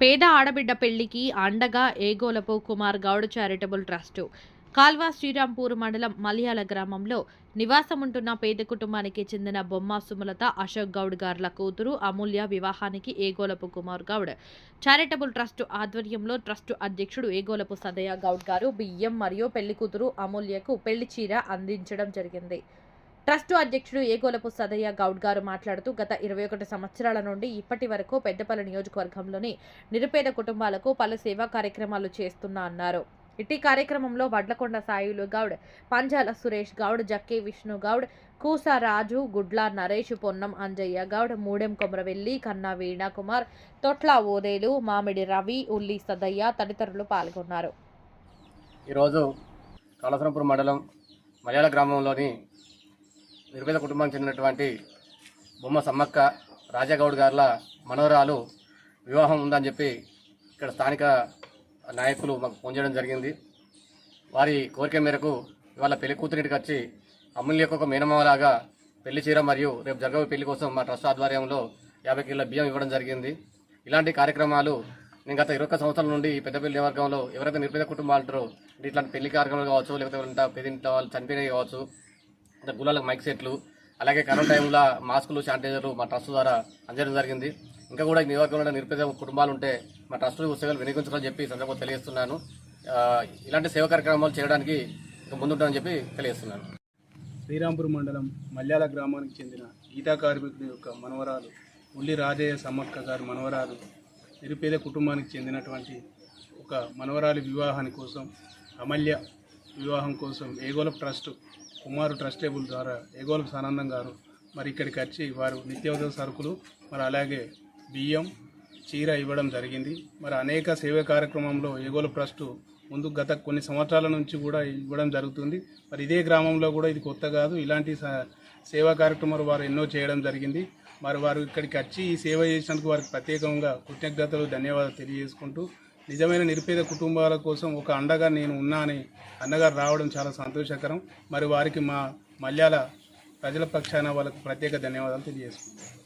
పేద ఆడబిడ్డ పెళ్ళికి అండగా ఏగోలపు కుమార్ గౌడ్ చారిటబుల్ ట్రస్టు కాల్వా శ్రీరాంపూర్ మండలం మలయాళ గ్రామంలో నివాసముంటున్న పేద కుటుంబానికి చెందిన బొమ్మ సుమలత అశోక్ గౌడ్ గార్ల కూతురు అమూల్య వివాహానికి ఏగోలపు కుమార్ గౌడ్. చారిటబుల్ ట్రస్ట్ ఆధ్వర్యంలో ట్రస్ట్ అధ్యక్షుడు ఏగోలపు సదయ గౌడ్ గారు బియ్యం మరియు పెళ్ళి కూతురు అమూల్యకు పెళ్ళి చీర అందించడం జరిగింది. ట్రస్టు అధ్యక్షుడు ఏగోలపు సదయ్య గౌడ్ గారు మాట్లాడుతూ గత ఇరవై ఒకటి సంవత్సరాల నుండి ఇప్పటి వరకు పెద్దపల్లి నియోజకవర్గంలోని నిరుపేద కుటుంబాలకు పలు సేవా కార్యక్రమాలు చేస్తున్నా అన్నారు. ఇటీ కార్యక్రమంలో వడ్లకొండ సాయులు గౌడ్ పంజాల సురేష్ గౌడ్ జక్కే విష్ణు గౌడ్ కూసా రాజు గుడ్ల నరేష్ పొన్నం అంజయ్య గౌడ్ మూడెం కొమరవెల్లి కన్నా వీణాకుమార్ తొట్ల ఓదేలు మామిడి రవి ఉల్లి సదయ్య తదితరులు పాల్గొన్నారు. ఈరోజు కాళేశ్వరంపురం మండలం మలయాళ గ్రామంలోని నిరుపేద కుటుంబానికి చెందినటువంటి బొమ్మ సమ్మక్క రాజాగౌడ్ గారుల మనవరాలు వివాహం ఉందని చెప్పి ఇక్కడ స్థానిక నాయకులు మాకు ఫోన్ చేయడం జరిగింది. వారి కోరిక మేరకు ఇవాళ పెళ్ళి కూతురింటికి వచ్చి అమూల్యకు ఒక మేనమావలాగా పెళ్ళి చీర మరియు రేపు జరగబోయే పెళ్ళి కోసం మా ట్రస్ట్ ఆధ్వర్యంలో యాభై కిలోల బియ్యం ఇవ్వడం జరిగింది. ఇలాంటి కార్యక్రమాలు నేను గత ఇరవై సంవత్సరాల నుండి ఈ పెద్దపల్లి వర్గంలో ఎవరైతే నిరుపేద కుటుంబాలు ఉంటారో ఇట్లాంటి పెళ్ళి కార్యక్రమాలు కావచ్చు లేకపోతే ఎవరైనా వాళ్ళు చనిపోయినవి కావచ్చు గులాలకు మైక్ సెట్లు అలాగే కరోనా టైంలో మాస్కులు శానిటైజర్లు మా ట్రస్ట్ ద్వారా అందజేయడం జరిగింది. ఇంకా కూడా ఈ నియోజకవర్గంలో నిరుపేద కుటుంబాలు ఉంటే మా ట్రస్ట్ ఉత్సవాలు వినియోగించుకోవాలని చెప్పి సందర్భంగా తెలియజేస్తున్నాను. ఇలాంటి సేవా కార్యక్రమాలు చేయడానికి ఇంకా ముందుంటానని చెప్పి తెలియజేస్తున్నాను. శ్రీరాంపూర్ మండలం మల్యాల గ్రామానికి చెందిన గీతా కార్మికుడి యొక్క మనవరాలు ఉల్లి రాజయ్య సమ్మక్క గారి మనవరాలు నిరుపేద కుటుంబానికి చెందినటువంటి ఒక మనవరాలి వివాహాని కోసం అమల్య వివాహం కోసం ఏగోల ట్రస్ట్ కుమారు ట్రస్టేబుల్ ద్వారా ఏగోలప్ సానందం గారు మరి ఇక్కడికి వచ్చి వారు నిత్యావసర సరుకులు మరి అలాగే బియ్యం చీర ఇవ్వడం జరిగింది. మరి అనేక సేవా కార్యక్రమంలో ఎగోల ట్రస్ట్ ముందు గత కొన్ని సంవత్సరాల నుంచి కూడా ఇవ్వడం జరుగుతుంది. మరి ఇదే గ్రామంలో కూడా ఇది కొత్త కాదు. ఇలాంటి సేవా కార్యక్రమాలు వారు ఎన్నో చేయడం జరిగింది. మరి వారు ఇక్కడికి వచ్చి ఈ సేవ చేసినందుకు వారికి ప్రత్యేకంగా కృతజ్ఞతలు ధన్యవాదాలు తెలియజేసుకుంటూ నిజమైన నిరుపేద కుటుంబాల కోసం ఒక అండగా నేను ఉన్నా అని అన్నగారు రావడం చాలా సంతోషకరం. మరి వారికి మా మల్యాల ప్రజల పక్షాన వాళ్ళకు ప్రత్యేక ధన్యవాదాలు తెలియజేసుకుంటాను